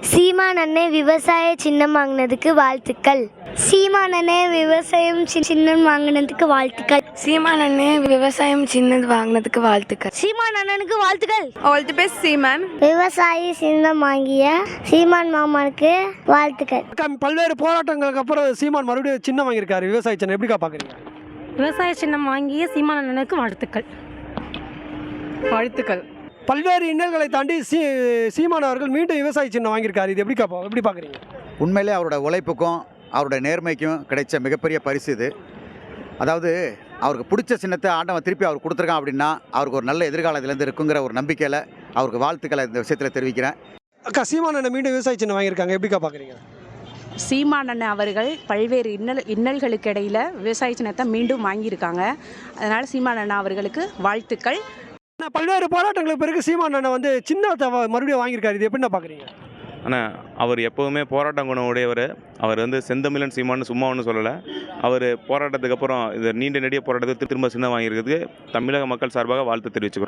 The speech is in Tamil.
சீமான் அண்ணே விவசாய சின்னம் வாங்கினதுக்கு வாழ்த்துக்கள். சீமான் அண்ணே விவசாயம் சி- சின்னம் வாங்கினதுக்கு வாழ்த்துக்கள். சீமான் அண்ணே விவசாயம் சின்னது வாங்கினதுக்கு வாழ்த்துக்கள். சீமான் அண்ணனுக்கு வாழ்த்துக்கள். ஆல் தி பெஸ்ட் சீமன் விவசாயி சின்னம் வாங்கிய சீமான் மாமானுக்கு வாழ்த்துக்கள். பல்வேறு போராட்டங்களுக்கு அப்புறம் சீமான் மறுபடியும் சின்னம் வாங்கியிருக்காரு. விவசாய சின்னம் எப்படிக்கா பார்க்குறீங்க விவசாய சின்னம் வாங்கிய சீமான அண்ணனுக்கு வாழ்த்துக்கள். வாழ்த்துக்கள். பல்வேறு இன்னல்களை தாண்டி சீ சீமான் அவர்கள் மீண்டும் விவசாய சின்னம் வாங்கியிருக்காரு. இது எப்படி எப்படி பார்க்குறீங்க? உண்மையிலே அவரோட உழைப்புக்கும் அவரோட நேர்மைக்கும் கிடைச்ச மிகப்பெரிய பரிசு இது. அதாவது அவருக்கு பிடிச்ச சின்னத்தை ஆண்டவன் திருப்பி அவர் கொடுத்துருக்கான் அப்படின்னா அவருக்கு ஒரு நல்ல எதிர்காலத்திலேருந்து இருக்குங்கிற ஒரு நம்பிக்கையில் அவருக்கு வாழ்த்துக்களை இந்த விஷயத்தில் தெரிவிக்கிறேன். அக்கா சீமான் அண்ணன் மீண்டும் விவசாய சின்னம் வாங்கியிருக்காங்க. எப்படிக்கா பார்க்குறீங்க? சீமானண்ணன் அவர்கள் பல்வேறு இன்னல் இன்னல்களுக்கு இடையில் விவசாய சின்னத்தை மீண்டும் வாங்கியிருக்காங்க. அதனால் சீமானண்ணா அவர்களுக்கு வாழ்த்துக்கள். ஆனா, பல்வேறு போராட்டங்களுக்கு பிறகு சீமான் அண்ணன் வந்து சின்னத்தை மறுபடியும் வாங்கியிருக்காரு. இது எப்படி பார்க்குறீங்க ஆனால் அவர் எப்போவுமே போராட்டம் குணம் உடையவர். அவர் வந்து செந்தமிழன் சீமான்னு சும்மா ஒன்றும் சொல்லலை. அவர் போராட்டத்துக்கு அப்புறம் இந்த நீண்ட நெடிய போராட்டத்தை திரும்ப சின்ன வாங்கியிருக்கிறதுக்கு தமிழக மக்கள் சார்பாக வாழ்த்து தெரிவிச்சுக்கிறோம்.